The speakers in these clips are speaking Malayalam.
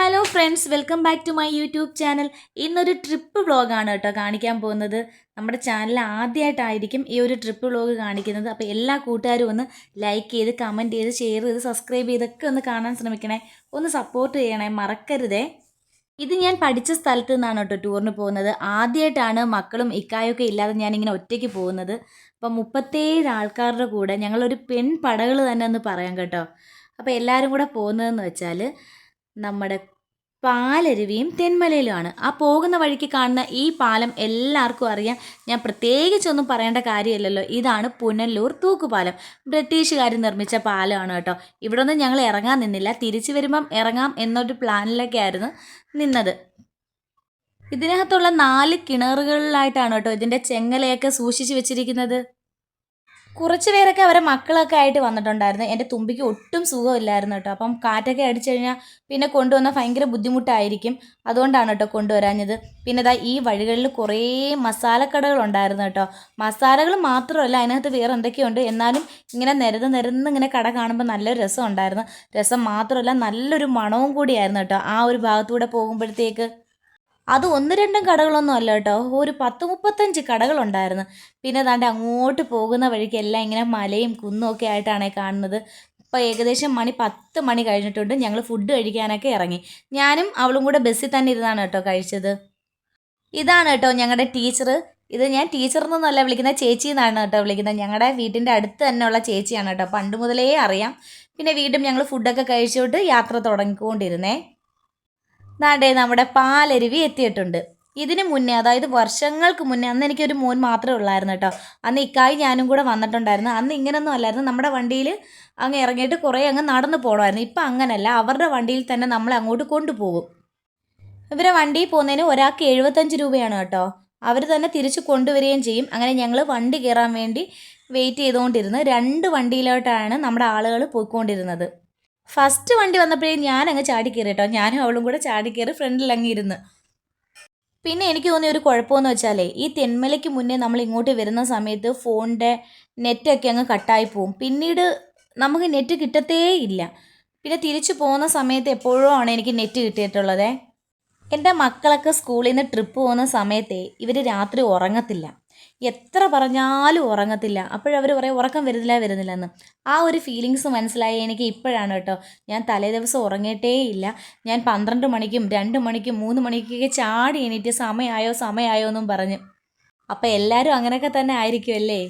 Hello friends welcome back to my YouTube channel ഇന്നൊരു ട്രിപ്പ് വ്ളോഗാണ് കേട്ടോ കാണിക്കാൻ പോകുന്നത്. നമ്മുടെ ചാനൽ ആദ്യമായിട്ടായിരിക്കും ഈ ഒരു ട്രിപ്പ് വ്ളോഗ് കാണിക്കുന്നത്. അപ്പോൾ എല്ലാ കൂട്ടുകാരും ഒന്ന് ലൈക്ക് ചെയ്ത് കമന്റ് ചെയ്ത് ഷെയർ ചെയ്ത് സബ്സ്ക്രൈബ് ചെയ്തൊക്കെ ഒന്ന് കാണാൻ ശ്രമിക്കണേ. ഒന്ന് സപ്പോർട്ട് ചെയ്യണേ. മറക്കരുതേ. ഇത് ഞാൻ പഠിച്ച സ്ഥലത്ത് നിന്നാണ് കേട്ടോ ടൂറിന് പോകുന്നത്. ആദ്യമായിട്ടാണ് മക്കളും ഇക്കായൊക്കെ ഇല്ലാതെ ഞാനിങ്ങനെ ഒറ്റയ്ക്ക് പോകുന്നത്. അപ്പം മുപ്പത്തേഴ് ആൾക്കാരുടെ കൂടെ ഞങ്ങളൊരു പെൺ പടകൾ തന്നെ ഒന്ന് പറയാം കേട്ടോ. അപ്പോൾ എല്ലാവരും കൂടെ പോകുന്നതെന്ന് വെച്ചാൽ നമ്മുടെ പാലരുവിയും തെന്മലയിലുമാണ്. ആ പോകുന്ന വഴിക്ക് കാണുന്ന ഈ പാലം എല്ലാവർക്കും അറിയാം. ഞാൻ പ്രത്യേകിച്ചൊന്നും പറയേണ്ട കാര്യമില്ലല്ലോ. ഇതാണ് പുനല്ലൂർ തൂക്കുപാലം. ബ്രിട്ടീഷുകാർ നിർമ്മിച്ച പാലമാണ് കേട്ടോ. ഇവിടെ ഒന്നും ഞങ്ങൾ ഇറങ്ങാൻ നിന്നില്ല. തിരിച്ചു വരുമ്പം ഇറങ്ങാം എന്നൊരു പ്ലാനിലൊക്കെ ആയിരുന്നു നിന്നത്. ഇതിനകത്തുള്ള നാല് കിണറുകളിലായിട്ടാണ് കേട്ടോ ഇതിന്റെ ചെങ്ങലയൊക്കെ സൂക്ഷിച്ചു വെച്ചിരിക്കുന്നത്. കുറച്ച് പേരൊക്കെ അവരെ മക്കളൊക്കെ ആയിട്ട് വന്നിട്ടുണ്ടായിരുന്നു. എന്റെ തുമ്പിക്ക് ഒട്ടും സുഖമില്ലായിരുന്നു കേട്ടോ. അപ്പം കാറ്റൊക്കെ അടിച്ചു കഴിഞ്ഞാൽ പിന്നെ കൊണ്ടുവന്നാൽ ഭയങ്കര ബുദ്ധിമുട്ടായിരിക്കും. അതുകൊണ്ടാണ് കേട്ടോ കൊണ്ടുവരാഞ്ഞത്. പിന്നെ ഇതാ ഈ വഴികളിൽ കുറേ മസാലക്കടകൾ ഉണ്ടായിരുന്നു കേട്ടോ. മസാലകൾ മാത്രമല്ല അതിനകത്ത് വേറെ എന്തൊക്കെയുണ്ട്? എന്നാലും ഇങ്ങനെ നിരന്ന് നിരന്ന് ഇങ്ങനെ കട കാണുമ്പോൾ നല്ലൊരു രസം ഉണ്ടായിരുന്നു. രസം മാത്രമല്ല നല്ലൊരു മണവും കൂടിയായിരുന്നു കേട്ടോ ആ ഒരു ഭാഗത്തൂടെ പോകുമ്പോഴത്തേക്ക്. അത് ഒന്ന് രണ്ടും കടകളൊന്നും അല്ല കേട്ടോ. ഒരു പത്ത് മുപ്പത്തഞ്ച് കടകളുണ്ടായിരുന്നു. പിന്നെ താണ്ട് അങ്ങോട്ട് പോകുന്ന വഴിക്ക് എല്ലാം ഇങ്ങനെ മലയും കുന്നും ഒക്കെ ആയിട്ടാണ് കാണുന്നത്. ഇപ്പോൾ ഏകദേശം മണി പത്ത് മണി കഴിഞ്ഞിട്ടുണ്ട്. ഞങ്ങൾ ഫുഡ് കഴിക്കാനൊക്കെ ഇറങ്ങി. ഞാനും അവളും കൂടെ ബസ്സിൽ തന്നെ ഇരുന്നാണ് കേട്ടോ കഴിച്ചത്. ഇതാണ് കേട്ടോ ഞങ്ങളുടെ ടീച്ചർ ഇത് ഞാൻ ടീച്ചർ നിന്നല്ല വിളിക്കുന്നത് ചേച്ചി എന്നാണ് കേട്ടോ വിളിക്കുന്നത്. ഞങ്ങളുടെ വീട്ടിന്റെ അടുത്ത് തന്നെയുള്ള ചേച്ചിയാണ് കേട്ടോ. പണ്ട് മുതലേ അറിയാം. പിന്നെ വീണ്ടും ഞങ്ങൾ ഫുഡൊക്കെ കഴിച്ചുകൊണ്ട് യാത്ര തുടങ്ങിക്കൊണ്ടിരുന്നേ. നാടേ നമ്മുടെ പാലരുവി എത്തിയിട്ടുണ്ട്. ഇതിന് മുന്നേ അതായത് വർഷങ്ങൾക്ക് മുന്നേ അന്ന് എനിക്കൊരു മോൻ മാത്രമേ ഉള്ളായിരുന്നു കേട്ടോ. അന്ന് ഇക്കായി ഞാനും കൂടെ വന്നിട്ടുണ്ടായിരുന്നു. അന്ന് ഇങ്ങനൊന്നും അല്ലായിരുന്നു. നമ്മുടെ വണ്ടിയിൽ അങ്ങ് ഇറങ്ങിയിട്ട് കുറേ അങ്ങ് നടന്നു പോകണമായിരുന്നു ഇപ്പം അങ്ങനല്ല. അവരുടെ വണ്ടിയിൽ തന്നെ നമ്മളെ അങ്ങോട്ട് കൊണ്ടുപോകും. ഇവരെ വണ്ടിയിൽ പോകുന്നതിന് ഒരാൾക്ക് എഴുപത്തഞ്ച് രൂപയാണ് കേട്ടോ. അവർ തന്നെ തിരിച്ച് കൊണ്ടുവരികയും ചെയ്യും. അങ്ങനെ ഞങ്ങൾ വണ്ടി കയറാൻ വേണ്ടി വെയിറ്റ് ചെയ്തുകൊണ്ടിരുന്ന് രണ്ട് വണ്ടിയിലോട്ടാണ് നമ്മുടെ ആളുകൾ പോയിക്കൊണ്ടിരുന്നത്. ഫസ്റ്റ് വണ്ടി വന്നപ്പോഴേ ഞാൻ അങ്ങ് ചാടി കയറി കേട്ടോ. ഞാനും അവളും കൂടെ ചാടി കയറി ഫ്രണ്ടിൽ അങ്ങ് ഇരുന്ന്. പിന്നെ എനിക്ക് തോന്നിയ ഒരു കുഴപ്പമെന്ന് വെച്ചാലേ ഈ തെന്മലയ്ക്ക് മുന്നേ നമ്മൾ ഇങ്ങോട്ട് വരുന്ന സമയത്ത് ഫോണിന്റെ നെറ്റൊക്കെ അങ്ങ് കട്ടായി പോവും. പിന്നീട് നമുക്ക് നെറ്റ് കിട്ടത്തേ ഇല്ല. പിന്നെ തിരിച്ചു പോകുന്ന സമയത്ത് എപ്പോഴും ആണ് എനിക്ക് നെറ്റ് കിട്ടിയിട്ടുള്ളത്. എന്റെ മക്കളൊക്കെ സ്കൂളിൽ നിന്ന് ട്രിപ്പ് പോകുന്ന സമയത്തെ ഇവർ രാത്രി ഉറങ്ങത്തില്ല. എത്ര പറഞ്ഞാലും ഉറങ്ങത്തില്ല. അപ്പോഴവർ പറയും ഉറക്കം വരുന്നില്ല വരുന്നില്ല എന്ന്. ആ ഒരു ഫീലിങ്സ് മനസ്സിലായി എനിക്ക് ഇപ്പോഴാണ് കേട്ടോ. ഞാൻ തലേ ദിവസം ഉറങ്ങിയിട്ടേ ഇല്ല. ഞാൻ പന്ത്രണ്ട് മണിക്കും രണ്ട് മണിക്കും മൂന്ന് മണിക്കൊക്കെ ചാടി എണീറ്റ് സമയമായോ സമയമായോ എന്നും പറഞ്ഞു. അപ്പോൾ എല്ലാവരും അങ്ങനെയൊക്കെ തന്നെ ആയിരിക്കുമല്ലേ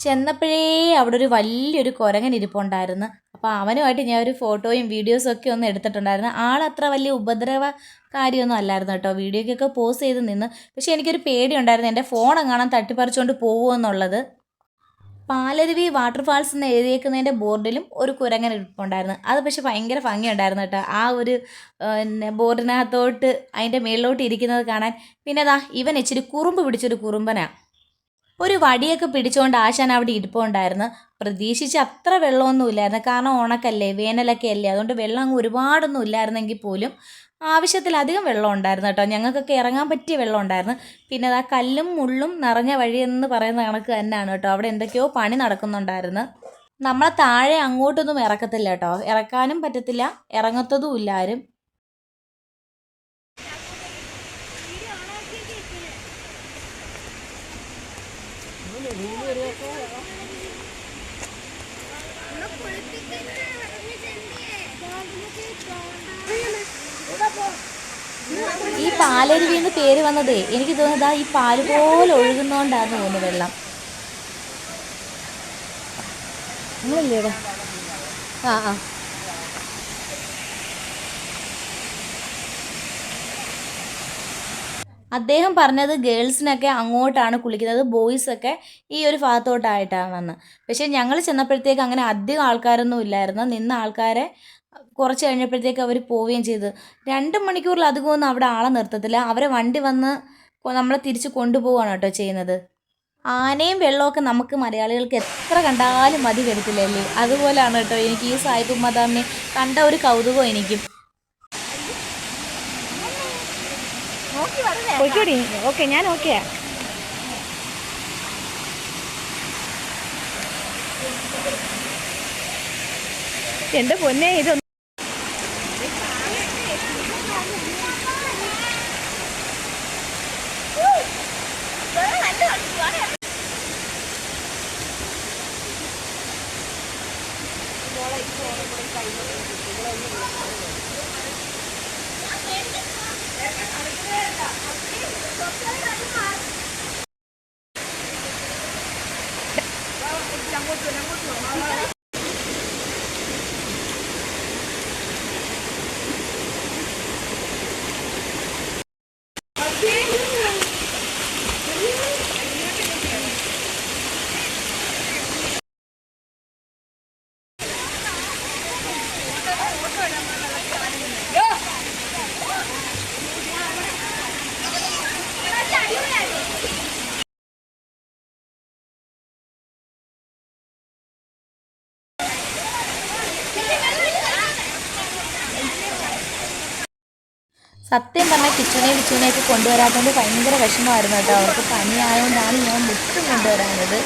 ചെന്നപ്പോഴേ അവിടെ ഒരു വലിയൊരു കുരങ്ങൻ ഇരിപ്പുണ്ടായിരുന്നു. അപ്പോൾ അവനുമായിട്ട് ഞാൻ ഒരു ഫോട്ടോയും വീഡിയോസും ഒക്കെ ഒന്ന് എടുത്തിട്ടുണ്ടായിരുന്നു. ആളത്ര വലിയ ഉപദ്രവ കാര്യമൊന്നും അല്ലായിരുന്നു കേട്ടോ. വീഡിയോയ്ക്കൊക്കെ പോസ് ചെയ്ത് നിന്ന്. പക്ഷേ എനിക്കൊരു പേടിയുണ്ടായിരുന്നു. എന്റെ ഫോൺ എങ്ങാനും തട്ടിപ്പറിച്ചുകൊണ്ട് പോകുമോ എന്നുള്ളത്. പാലരുവി വാട്ടർഫാൾസ് എന്ന് എഴുതിയേക്കുന്നതിന്റെ ബോർഡിലും ഒരു കുരങ്ങൻ ഇരിപ്പുണ്ടായിരുന്നു. അത് പക്ഷേ ഭയങ്കര ഭംഗിയുണ്ടായിരുന്നു കേട്ടോ. ആ ഒരു ബോർഡിനകത്തോട്ട് അതിന്റെ മേളിലോട്ട് ഇരിക്കുന്നത് കാണാൻ. പിന്നെ അതാ ഇവൻ ഇച്ചിരി കുറുമ്പ് പിടിച്ചൊരു കുറുമ്പനാണ് ഒരു വടിയൊക്കെ പിടിച്ചുകൊണ്ട് ആശാൻ അവിടെ ഇരിപ്പുണ്ടായിരുന്നു. പ്രതീക്ഷിച്ച് അത്ര വെള്ളമൊന്നും ഇല്ലായിരുന്നു കാരണം ഉണക്കല്ലേ വേനലൊക്കെ അല്ലേ അതുകൊണ്ട് വെള്ളം അങ്ങ് ഒരുപാടൊന്നും ഇല്ലായിരുന്നെങ്കിൽ പോലും ആവശ്യത്തിലധികം വെള്ളം ഉണ്ടായിരുന്നു കേട്ടോ. ഞങ്ങൾക്കൊക്കെ ഇറങ്ങാൻ പറ്റിയ വെള്ളം ഉണ്ടായിരുന്നു. പിന്നെ ആ കല്ലും മുള്ളും നിറഞ്ഞ വഴി എന്ന് പറയുന്ന കണക്ക് തന്നെയാണ് കേട്ടോ. അവിടെ എന്തൊക്കെയോ പണി നടക്കുന്നുണ്ടായിരുന്നു. നമ്മളെ താഴെ അങ്ങോട്ടൊന്നും ഇറക്കത്തില്ല കേട്ടോ. ഇറക്കാനും പറ്റത്തില്ല. ഇറങ്ങത്തതും ഇല്ല ആരും. ഈ പാലരുവി എന്ന് പേര് വന്നതേ എനിക്ക് തോന്നുന്നത് ഈ പാൽ പോലെ ഒഴുകുന്നോണ്ടാന്ന് തോന്നുന്നു വെള്ളം. ആ ആ. അദ്ദേഹം പറഞ്ഞത് ഗേൾസിനൊക്കെ അങ്ങോട്ടാണ് കുളിക്കുന്നത് ബോയ്സൊക്കെ ഈ ഒരു ഭാഗത്തോട്ടായിട്ടാണെന്ന് പക്ഷേ ഞങ്ങൾ ചെന്നപ്പോഴത്തേക്ക് അങ്ങനെ അധികം ആൾക്കാരൊന്നും ഇല്ലായിരുന്നു. നിന്ന ആൾക്കാരെ കുറച്ച് കഴിഞ്ഞപ്പോഴത്തേക്ക് അവർ പോവുകയും ചെയ്തു. രണ്ട് മണിക്കൂറിലധികമൊന്നും അവിടെ ആളെ നിർത്തത്തില്ല. അവരെ വണ്ടി വന്ന് നമ്മളെ തിരിച്ച് കൊണ്ടുപോവുകയാണ് കേട്ടോ ചെയ്യുന്നത്. ആനയും വെള്ളമൊക്കെ നമുക്ക് മലയാളികൾക്ക് എത്ര കണ്ടാലും മതി വരത്തില്ലല്ലേ അതുപോലെയാണ് കേട്ടോ എനിക്ക് ഈ സായിബ് മദാമിനെ കണ്ട ഒരു കൗതുകം എനിക്കും. പോയിക്കോടി. ഓക്കെ ഞാൻ ഓക്കെയാ എന്റെ പൊന്നെ ഇതൊന്നും 何? സത്യം പറഞ്ഞാൽ കിച്ചുനെ കിച്ചുനെയൊക്കെ കൊണ്ടുവരാത്തതുകൊണ്ട് ഭയങ്കര വിഷമമായിരുന്നു കേട്ടോ. അവർക്ക് പനിയായതുകൊണ്ടാണ് ഞാൻ മുട്ടും കൊണ്ടുവരാഞ്ഞത്.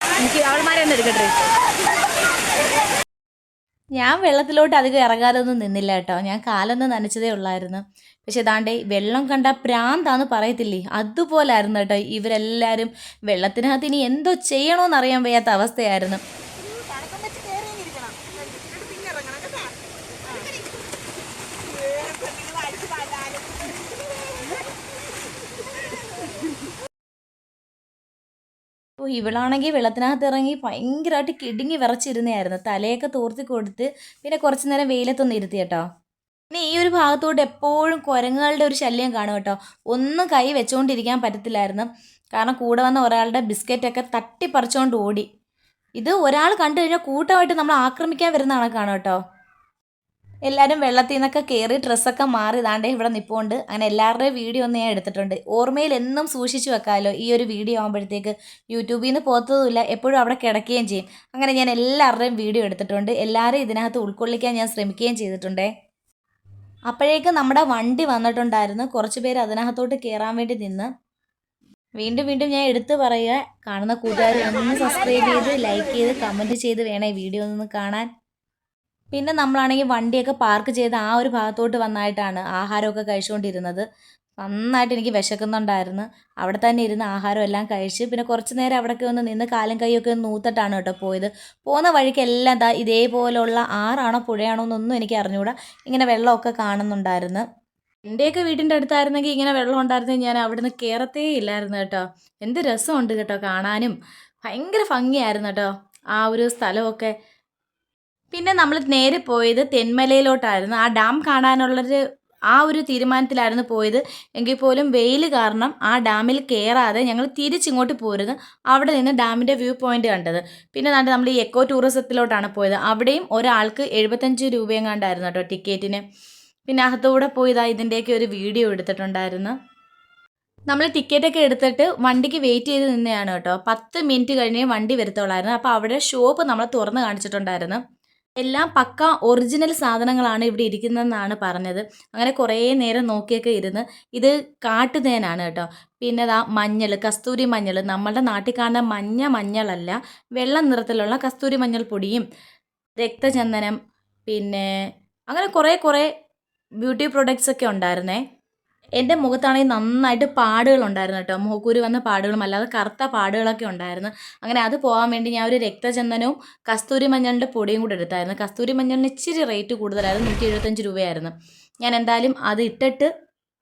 എനിക്ക് അവൾമാരെ ഒന്ന് എടുക്കട്ടെ? ഞാൻ വെള്ളത്തിലോട്ട് അധികം ഇറങ്ങാതൊന്നും നിന്നില്ല കേട്ടോ. ഞാൻ കാലൊന്ന് നനച്ചതേ ഉള്ളായിരുന്നു. പക്ഷെ ഇതാണ്ടേ വെള്ളം കണ്ട പ്രാന്താന്ന് പറയത്തില്ലേ? അതുപോലായിരുന്നു കേട്ടോ ഇവരെല്ലാവരും വെള്ളത്തിനകത്ത് ഇനി എന്തോ ചെയ്യണമെന്നറിയാൻ വയ്യാത്ത അവസ്ഥയായിരുന്നു. ഓ ഇവളാണെങ്കിൽ വെള്ളത്തിനകത്ത് ഇറങ്ങി ഭയങ്കരമായിട്ട് കിടുങ്ങി വിറച്ചിരുന്നതായിരുന്നു. തലയൊക്കെ തോർത്തി കൊടുത്ത് പിന്നെ കുറച്ച് നേരം വെയിലത്തൊന്ന് ഇരുത്തി കേട്ടോ. പിന്നെ ഈ ഒരു ഭാഗത്തോട്ട് എപ്പോഴും കുരങ്ങുകളുടെ ഒരു ശല്യം കാണും കേട്ടോ. ഒന്നും കൈ വെച്ചുകൊണ്ടിരിക്കാൻ പറ്റത്തില്ലായിരുന്നു. കാരണം കൂടെ വന്ന ഒരാളുടെ ബിസ്ക്കറ്റൊക്കെ തട്ടിപ്പറിച്ചുകൊണ്ട് ഓടി. ഇത് ഒരാൾ കണ്ടു കഴിഞ്ഞാൽ കൂട്ടമായിട്ട് നമ്മൾ ആക്രമിക്കാൻ വരുന്ന കണക്കാണ് കേട്ടോ. എല്ലാവരും വെള്ളത്തിൽ നിന്നൊക്കെ കയറി ഡ്രസ്സൊക്കെ മാറി ഇതാണ്ട് ഇവിടെ നിൽപ്പുണ്ട് അങ്ങനെ എല്ലാവരുടെയും വീഡിയോ ഒന്ന് ഞാൻ എടുത്തിട്ടുണ്ട്. ഓർമ്മയിൽ എന്നും സൂക്ഷിച്ചു വെക്കാമല്ലോ ഈ ഒരു വീഡിയോ ആകുമ്പോഴത്തേക്ക് യൂട്യൂബിൽ നിന്ന് പോത്തതുമില്ല എപ്പോഴും അവിടെ കിടക്കുകയും ചെയ്യും. അങ്ങനെ ഞാൻ എല്ലാവരുടെയും വീഡിയോ എടുത്തിട്ടുണ്ട്. എല്ലാവരും ഇതിനകത്ത് ഉൾക്കൊള്ളിക്കാൻ ഞാൻ ശ്രമിക്കുകയും ചെയ്തിട്ടുണ്ടേ. അപ്പോഴേക്ക് നമ്മുടെ വണ്ടി വന്നിട്ടുണ്ടായിരുന്നു. കുറച്ച് പേര് അതിനകത്തോട്ട് കയറാൻ വേണ്ടി നിന്ന്. വീണ്ടും വീണ്ടും ഞാൻ എടുത്തു പറയുക കാണുന്ന കൂട്ടുകാർ ഒന്ന് സബ്സ്ക്രൈബ് ചെയ്ത് ലൈക്ക് ചെയ്ത് കമന്റ് ചെയ്ത് വേണേ വീഡിയോ ഒന്ന് കാണാൻ. പിന്നെ നമ്മളാണെങ്കിൽ വണ്ടിയൊക്കെ പാർക്ക് ചെയ്ത് ആ ഒരു ഭാഗത്തോട്ട് വന്നായിട്ടാണ് ആഹാരമൊക്കെ കഴിച്ചുകൊണ്ടിരുന്നത്. നന്നായിട്ട് എനിക്ക് വിശക്കുന്നുണ്ടായിരുന്നു. അവിടെ തന്നെ ഇരുന്ന് ആഹാരം എല്ലാം കഴിച്ച് പിന്നെ കുറച്ച് നേരം അവിടെയൊക്കെ ഒന്ന് നിന്ന് കാലും കൈയൊക്കെ ഒന്ന് നൂത്തിട്ടാണ് കേട്ടോ പോയത്. പോകുന്ന വഴിക്ക് എല്ലാം ദാ ഇതേപോലുള്ള ആറാണോ പുഴയാണോ എന്നൊന്നും എനിക്ക് അറിഞ്ഞുകൂടാ ഇങ്ങനെ വെള്ളമൊക്കെ കാണുന്നുണ്ടായിരുന്നു. എന്റെയൊക്കെ വീടിന്റെ അടുത്തായിരുന്നെങ്കിൽ ഇങ്ങനെ വെള്ളം ഉണ്ടായിരുന്നെങ്കിൽ ഞാൻ അവിടുന്ന് കയറത്തേ ഇല്ലായിരുന്നു കേട്ടോ. എന്ത് രസമുണ്ട് കേട്ടോ കാണാനും. ഭയങ്കര ഭംഗിയായിരുന്നു കേട്ടോ ആ ഒരു സ്ഥലമൊക്കെ. പിന്നെ നമ്മൾ നേരെ പോയത് തെന്മലയിലോട്ടായിരുന്നു. ആ ഡാം കാണാനുള്ളൊരു ആ ഒരു തീരുമാനത്തിലായിരുന്നു പോയത്. എങ്കിൽ പോലും വെയിൽ കാരണം ആ ഡാമിൽ കയറാതെ ഞങ്ങൾ തിരിച്ചിങ്ങോട്ട് പോരുത് അവിടെ നിന്ന് ഡാമിന്റെ വ്യൂ പോയിന്റ് കണ്ടത്. പിന്നെ നാട്ടിൽ നമ്മൾ ഈ എക്കോ ടൂറിസത്തിലോട്ടാണ് പോയത്. അവിടെയും ഒരാൾക്ക് എഴുപത്തഞ്ച് രൂപയും കണ്ടായിരുന്നു കേട്ടോ ടിക്കറ്റിന്. പിന്നെ അകത്തൂടെ പോയി ഇതാ ഇതിന്റെയൊക്കെ ഒരു വീഡിയോ എടുത്തിട്ടുണ്ടായിരുന്നു. നമ്മൾ ടിക്കറ്റൊക്കെ എടുത്തിട്ട് വണ്ടിക്ക് വെയിറ്റ് ചെയ്ത് നിന്നെയാണ് കേട്ടോ. പത്ത് മിനിറ്റ് കഴിഞ്ഞേ വണ്ടി വരുത്തോളായിരുന്നു അപ്പോൾ അവിടെ ഷോപ്പ് നമ്മൾ തുറന്ന് കാണിച്ചിട്ടുണ്ടായിരുന്നു. എല്ലാം പക്ക ഒറിജിനൽ സാധനങ്ങളാണ് ഇവിടെ ഇരിക്കുന്നതെന്നാണ് പറഞ്ഞത്. അങ്ങനെ കുറേ നേരം നോക്കിയൊക്കെ ഇരുന്ന് ഇത് കാട്ടുതേനാണ് കേട്ടോ. പിന്നെ ദാ മഞ്ഞൾ കസ്തൂരി മഞ്ഞൾ. നമ്മളുടെ നാട്ടിൽ കാണുന്ന മഞ്ഞ മഞ്ഞളല്ല വെള്ള നിറത്തിലുള്ള കസ്തൂരി മഞ്ഞൾ പൊടിയും രക്തചന്ദനം പിന്നെ അങ്ങനെ കുറേ കുറേ ബ്യൂട്ടി പ്രൊഡക്ട്സ് ഒക്കെ ഉണ്ടായിരുന്നേ. എന്റെ മുഖത്താണെങ്കിൽ നന്നായിട്ട് പാടുകളുണ്ടായിരുന്നു കേട്ടോ. മുഖക്കുരു വന്ന പാടുകളും അല്ലാതെ കറുത്ത പാടുകളൊക്കെ ഉണ്ടായിരുന്നു. അങ്ങനെ അത് പോകാൻ വേണ്ടി ഞാൻ ഒരു രക്തചന്ദനവും കസ്തൂരി മഞ്ഞളിന്റെ പൊടിയും കൂടെ എടുത്തായിരുന്നു. കസ്തൂരി മഞ്ഞളിന് ഇച്ചിരി റേറ്റ് കൂടുതലായിരുന്നു നൂറ്റി എഴുപത്തഞ്ച് രൂപയായിരുന്നു. ഞാൻ എന്തായാലും അത് ഇട്ടിട്ട്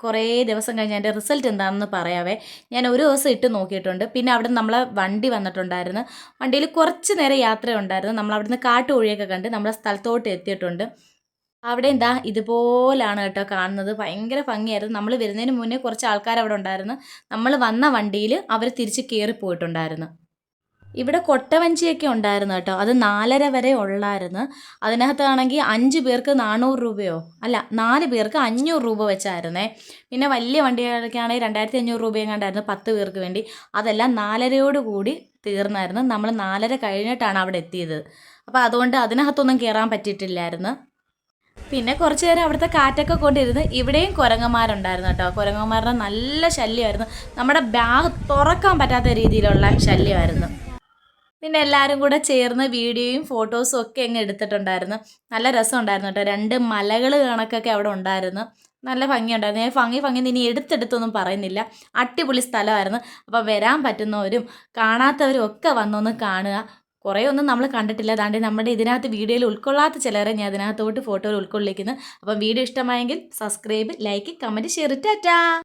കുറേ ദിവസം കഴിഞ്ഞ് അതിന്റെ റിസൾട്ട് എന്താണെന്ന് പറയാവേ. ഞാൻ ഒരു ദിവസം ഇട്ട് നോക്കിയിട്ടുണ്ട്. പിന്നെ അവിടെ നമ്മളെ വണ്ടി വന്നിട്ടുണ്ടായിരുന്നു. വണ്ടിയിൽ കുറച്ച് നേരം യാത്ര ഉണ്ടായിരുന്നു നമ്മൾ അവിടുന്ന് കാട്ടുവഴിയൊക്കെ കണ്ട് നമ്മളെ സ്ഥലത്തോട്ട് എത്തിയിട്ടുണ്ട്. അവിടെ എന്താ ഇതുപോലാണ് കേട്ടോ കാണുന്നത്. ഭയങ്കര ഭംഗിയായിരുന്നു. നമ്മൾ വരുന്നതിന് മുന്നേ കുറച്ച് ആൾക്കാർ അവിടെ ഉണ്ടായിരുന്നു. നമ്മൾ വന്ന വണ്ടിയിൽ അവർ തിരിച്ച് കയറി പോയിട്ടുണ്ടായിരുന്നു. ഇവിടെ കൊട്ടവഞ്ചിയൊക്കെ ഉണ്ടായിരുന്നു കേട്ടോ. അത് നാലര വരെ ഉള്ളായിരുന്നു. അതിനകത്താണെങ്കിൽ അഞ്ച് പേർക്ക് നാനൂറ് രൂപയോ? അല്ല നാല് പേർക്ക് അഞ്ഞൂറ് രൂപ വെച്ചായിരുന്നേ. പിന്നെ വലിയ വണ്ടികൾക്കാണെങ്കിൽ രണ്ടായിരത്തി അഞ്ഞൂറ് രൂപയും കണ്ടായിരുന്നു പത്ത് പേർക്ക് വേണ്ടി. അതെല്ലാം നാലരയോട് കൂടി തീർന്നായിരുന്നു. നമ്മൾ നാലര കഴിഞ്ഞിട്ടാണ് അവിടെ എത്തിയത്. അപ്പോൾ അതുകൊണ്ട് അതിനകത്തൊന്നും കയറാൻ പറ്റിയിട്ടില്ലായിരുന്നു. പിന്നെ കുറച്ച് നേരം അവിടുത്തെ കാറ്റൊക്കെ കൊണ്ടിരുന്ന് ഇവിടെയും കുരങ്ങന്മാരുണ്ടായിരുന്നു കേട്ടോ. കുരങ്ങന്മാരുടെ നല്ല ശല്യമായിരുന്നു. നമ്മുടെ ബാഗ് തുറക്കാൻ പറ്റാത്ത രീതിയിലുള്ള ശല്യമായിരുന്നു. പിന്നെ എല്ലാവരും കൂടെ ചേർന്ന് വീഡിയോയും ഫോട്ടോസും ഒക്കെ അങ്ങ് എടുത്തിട്ടുണ്ടായിരുന്നു. നല്ല രസമുണ്ടായിരുന്നു കേട്ടോ. രണ്ട് മലകൾ കണക്കൊക്കെ അവിടെ ഉണ്ടായിരുന്നു. നല്ല ഭംഗിയുണ്ടായിരുന്നു. ഞാൻ ഭംഗി ഭംഗി ഇനി എടുത്തെടുത്തൊന്നും പറയുന്നില്ല. അടിപൊളി സ്ഥലമായിരുന്നു. അപ്പോൾ വരാൻ പറ്റുന്നവരും കാണാത്തവരും ഒക്കെ വന്നൊന്ന് കാണുക. കുറേ ഒന്നും നമ്മൾ കണ്ടിട്ടില്ല. അതാണ്ട് നമ്മുടെ ഇതിനകത്ത് വീഡിയോയിൽ ഉൾക്കൊള്ളാത്ത ചിലരെ ഞാൻ അതിനകത്തോട്ട് ഫോട്ടോയിൽ ഉൾക്കൊള്ളിക്കുന്നു. അപ്പം വീഡിയോ ഇഷ്ടമായെങ്കിൽ subscribe like comment share Tata.